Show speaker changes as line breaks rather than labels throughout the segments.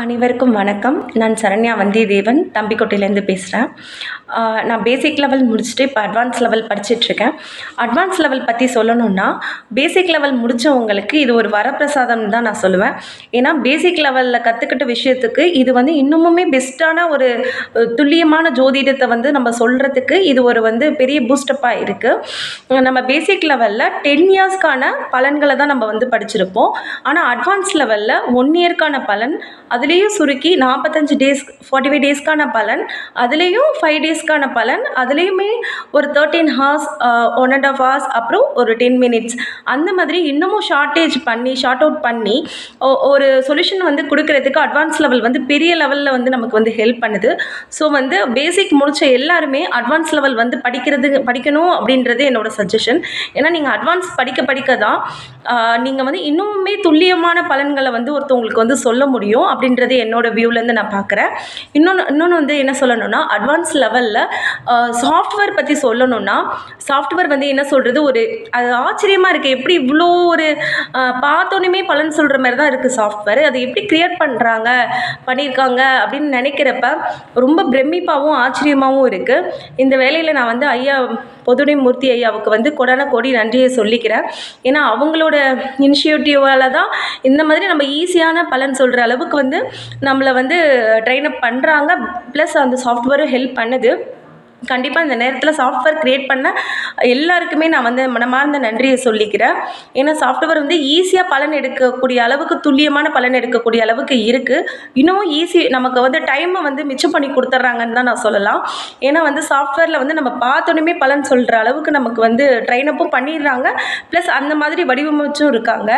அனைவருக்கும் வணக்கம். நான் சரண்யா வந்தியத்தேவன் தம்பிக்கோட்டையிலேருந்து பேசுகிறேன் நான் பேசிக் லெவல் முடிச்சுட்டு இப்போ அட்வான்ஸ் லெவல் படிச்சிட்ருக்கேன் அட்வான்ஸ் லெவல் பற்றி சொல்லணுன்னா பேசிக் லெவல் முடித்தவங்களுக்கு இது ஒரு வரப்பிரசாதம் தான் நான் சொல்லுவேன். ஏன்னா பேசிக் லெவலில் கற்றுக்கிட்ட விஷயத்துக்கு இது வந்து இன்னுமுமே பெஸ்ட்டான ஒரு துல்லியமான ஜோதிடத்தை வந்து நம்ம சொல்கிறதுக்கு இது ஒரு வந்து பெரிய பூஸ்டப்பாக இருக்குது நம்ம பேசிக் லெவலில் டென் இயர்ஸ்க்கான பலன்களை தான் நம்ம வந்து படிச்சிருப்போம். ஆனால் அட்வான்ஸ் லெவலில் ஒன் இயர்க்கான பலன் அது அதுலேயும் சுருக்கி நாற்பத்தஞ்சு டேஸ் ஃபார்ட்டி ஃபைவ் டேஸ்க்கான பலன் அதுலேயும் ஃபைவ் டேஸ்க்கான பலன் அதுலேயுமே ஒரு thirteen hours one and half hours அப்புறம் ஒரு டென் மினிட்ஸ் அந்த மாதிரி இன்னமும் ஷார்ட்டேஜ் பண்ணி ஷார்ட் அவுட் பண்ணி ஒ- ஒரு சொல்யூஷன் வந்து கொடுக்கறதுக்கு அட்வான்ஸ் லெவல் வந்து பெரிய லெவலில் வந்து நமக்கு வந்து ஹெல்ப் பண்ணுது. ஸோ வந்து பேசிக் முடிச்ச எல்லாருமே அட்வான்ஸ் லெவல் வந்து படிக்கிறது படிக்கணும் அப்படின்றது என்னோட சஜஷன் ஏன்னா நீங்கள் அட்வான்ஸ் படிக்க படிக்க தான் நீங்கள் வந்து இன்னுமே துல்லியமான பலன்களை வந்து ஒருத்தவங்களுக்கு வந்து சொல்ல முடியும். அப்படின்றது என்னோட வியூலேருந்து நான் பார்க்குறேன். இன்னொன்று இன்னொன்று வந்து என்ன சொல்லணும்னா அட்வான்ஸ் லெவலில் சாஃப்ட்வேர் பற்றி சொல்லணும்னா சாஃப்ட்வேர் வந்து என்ன சொல்கிறது ஒரு அது ஆச்சரியமாக இருக்குது எப்படி இவ்வளோ ஒரு பார்த்தோன்னே பலன் சொல்கிற மாதிரி தான் இருக்குது சாஃப்ட்வேர் அதை எப்படி க்ரியேட் பண்ணுறாங்க பண்ணியிருக்காங்க அப்படின்னு நினைக்கிறப்ப ரொம்ப பிரமிப்பாகவும் ஆச்சரியமாகவும் இருக்குது இந்த வேலையில் நான் வந்து ஐயா பொதுனை மூர்த்தி ஐயாவுக்கு வந்து கொடான கோடி நன்றியை சொல்லிக்கிறேன். ஏன்னா அவங்களோட இனிஷியேட்டிவால் தான் இந்த மாதிரி நம்ம ஈஸியான பலன் சொல்கிற அளவுக்கு வந்து நம்மளை வந்து ட்ரெயின் அப் பண்ணுறாங்க ப்ளஸ் அந்த சாஃப்ட்வேரும் ஹெல்ப் பண்ணுது. கண்டிப்பாக இந்த நேரத்தில் சாஃப்ட்வேர் க்ரியேட் பண்ண எல்லாருக்குமே நான் வந்து மனமார்ந்த நன்றியை சொல்லிக்கிறேன். ஏன்னா சாஃப்ட்வேர் வந்து ஈஸியாக பலன் எடுக்கக்கூடிய அளவுக்கு துல்லியமான பலன் எடுக்கக்கூடிய அளவுக்கு இருக்குது இன்னமும் ஈஸி நமக்கு வந்து டைமை வந்து மிச்சம் பண்ணி கொடுத்துட்றாங்கன்னு தான் நான் சொல்லலாம். ஏன்னா வந்து சாஃப்ட்வேரில் வந்து நம்ம பார்த்தோன்னே பலன் சொல்கிற அளவுக்கு நமக்கு வந்து ட்ரெயின் அப்பும் பண்ணிடுறாங்க. ப்ளஸ் அந்த மாதிரி வடிவமைச்சும் இருக்காங்க.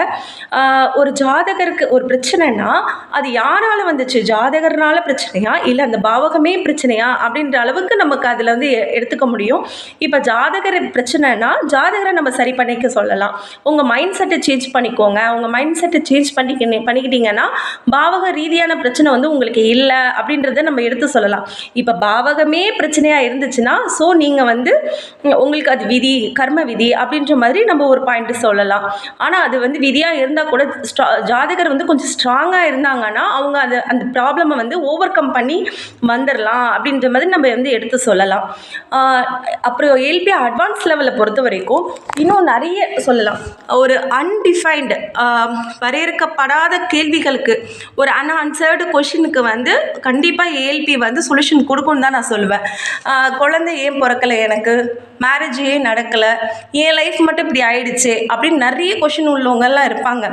ஒரு ஜாதகருக்கு ஒரு பிரச்சனைனா அது யாரால் வந்துச்சு? ஜாதகர்னால பிரச்சனையா? இல்லை அந்த பாவகமே பிரச்சனையா? அப்படின்ற அளவுக்கு நமக்கு அதில் வந்து எ- எடுத்துக்க முடியும். இப்போ ஜாதகர் பிரச்சனைனா ஜாதகரை நம்ம சரி பண்ணிக்க சொல்லலாம். உங்கள் மைண்ட் செட்டை சேஞ்ச் பண்ணிக்கோங்க. உங்கள் மைண்ட் செட்டை சேஞ்ச் பண்ணிக்க பண்ணிக்கிட்டீங்கன்னா பாவக ரீதியான பிரச்சனை வந்து உங்களுக்கு இல்லை அப்படின்றத நம்ம எடுத்து சொல்லலாம். இப்போ பாவகமே பிரச்சனையாக இருந்துச்சுன்னா ஸோ நீங்கள் வந்து உங்களுக்கு அது விதி கர்ம விதி அப்படின்ற மாதிரி நம்ம ஒரு பாயிண்ட் சொல்லலாம். ஆனால் அது வந்து விதியாக இருந்தால் கூட ஸ்ட்ரா ஜாதகர் வந்து கொஞ்சம் ஸ்ட்ராங்காக இருந்தாங்கன்னா அவங்க அது அந்த ப்ராப்ளமை வந்து ஓவர் கம் பண்ணி வந்துடலாம் அப்படின்ற மாதிரி நம்ம வந்து எடுத்து சொல்லலாம். அப்புறம் எல்பி அட்வான்ஸ் லெவலில் பொறுத்த வரைக்கும் இன்னும் நிறைய சொல்லலாம். ஒரு அன்டிஃபைன்டு வரையறுக்கப்படாத கேள்விகளுக்கு ஒரு அன்ஆன்சர்டு கொஷினுக்கு வந்து கண்டிப்பாக ஏஎல்பி வந்து சொல்யூஷன் கொடுக்கும்னு தான் நான் சொல்லுவேன். குழந்தை ஏன் பிறக்கலை எனக்கு? மேரேஜ் ஏன் நடக்கலை? என் லைஃப் மட்டும் இப்படி ஆயிடுச்சு? அப்படின்னு நிறைய கொஷின் உள்ளவங்கெல்லாம் இருப்பாங்க.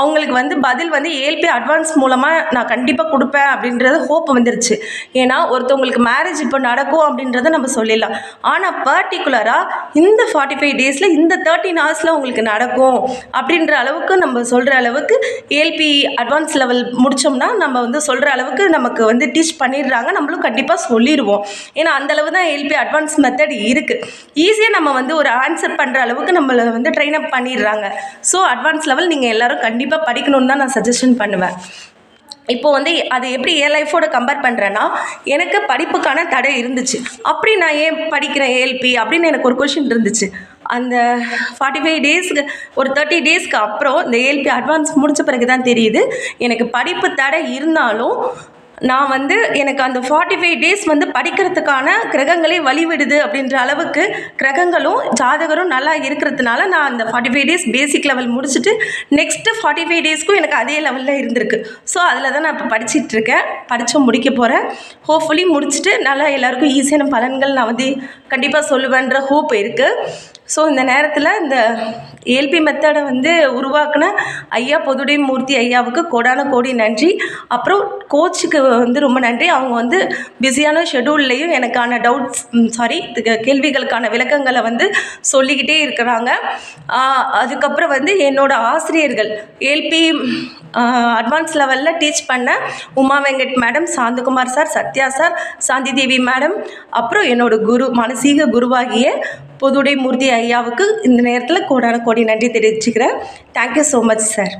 அவங்களுக்கு வந்து பதில் வந்து ஏஎல்பி அட்வான்ஸ் மூலமாக நான் கண்டிப்பாக கொடுப்பேன் அப்படின்றது ஹோப் வந்துருச்சு. ஏன்னா ஒருத்தவங்களுக்கு மேரேஜ் இப்போ நடக்கும் அப்படின்றத நம்ம சொல்லிடலாம். ஆனால் பர்டிகுலராக இந்த ஃபார்ட்டி ஃபைவ் டேஸில் இந்த தேர்ட்டின் ஹவர்ஸில் உங்களுக்கு நடக்கும் அப்படின்ற அளவுக்கு நம்ம சொல்கிற அளவுக்கு ஏல்பி அட்வான்ஸ் லெவல் முடித்தோம்னா நம்ம வந்து சொல்கிற அளவுக்கு நமக்கு வந்து டீச் பண்ணிடுறாங்க. நம்மளும் கண்டிப்பாக சொல்லிடுவோம். ஏன்னா அந்தளவு தான் ஏல்பி அட்வான்ஸ் மெத்தட் இருக்குது ஈஸியாக நம்ம வந்து ஒரு ஆன்சர் பண்ணுற அளவுக்கு நம்மளை வந்து ட்ரெயின் அப் பண்ணிடுறாங்க. ஸோ அட்வான்ஸ் லெவல் நீங்கள் எல்லோரும் கண்டிப்பாக படிக்கணும்னு தான் நான் சஜஷன் பண்ணுவேன். இப்போ வந்து அது எப்படி என் லைஃபோட கம்பேர் பண்ணுறேன்னா எனக்கு படிப்புக்கான தடை இருந்துச்சு. அப்படி நான் ஏன் படிக்கிறேன் ஏஎல்பி அப்படின்னு எனக்கு ஒரு கொஷின் இருந்துச்சு. அந்த ஃபார்ட்டி ஃபைவ் டேஸ்க்கு ஒரு தேர்ட்டி டேஸ்க்கு அப்புறம் இந்த ஏஎல்பி அட்வான்ஸ் முடிச்ச பிறகு தான் தெரியுது. எனக்கு படிப்பு தடை இருந்தாலும் நான் வந்து எனக்கு அந்த ஃபார்ட்டி ஃபைவ் டேஸ் வந்து படிக்கிறதுக்கான கிரகங்களே வழிவிடுது அப்படின்ற அளவுக்கு கிரகங்களும் ஜாதகரும் நல்லா இருக்கிறதுனால நான் அந்த forty five days basic level முடிச்சுட்டு நெக்ஸ்ட்டு ஃபார்ட்டி ஃபைவ் டேஸ்க்கும் எனக்கு அதே லெவலில் இருந்திருக்கு. ஸோ அதில் தான் நான் இப்போ படிச்சிட்ருக்கேன் படித்து முடிக்க போகிறேன் ஹோப்ஃபுல்லி முடிச்சுட்டு நல்லா எல்லாருக்கும் ஈஸியான பலன்கள் நான் வந்து கண்டிப்பாக சொல்லுவேன்ற ஹோப் இருக்குது ஸோ இந்த நேரத்தில் இந்த ஏல்பி மெத்தடை வந்து உருவாக்கின ஐயா பொதுடை மூர்த்தி ஐயாவுக்கு கோடான கோடி நன்றி. அப்புறம் கோச்சுக்கு வந்து ரொம்ப நன்றி. அவங்க வந்து பிஸியான ஷெடியூல்லையும் எனக்கான டவுட்ஸ் சாரி கேள்விகளுக்கான விளக்கங்களை வந்து சொல்லிக்கிட்டே இருக்கிறாங்க. அதுக்கப்புறம் வந்து என்னோடய ஆசிரியர்கள் ஏல்பி அட்வான்ஸ் லெவலில் டீச் பண்ண Uma Venkat madam Santhakumar sir Sathya sir Santhi Devi madam அப்புறம் என்னோட குரு மானசீக குருவாகிய பொதுடை மூர்த்தி ஐயாவுக்கு இந்த நேரத்தில் கோடான கோடி நன்றி தெரிவிச்சுக்கிறேன். Thank you so much sir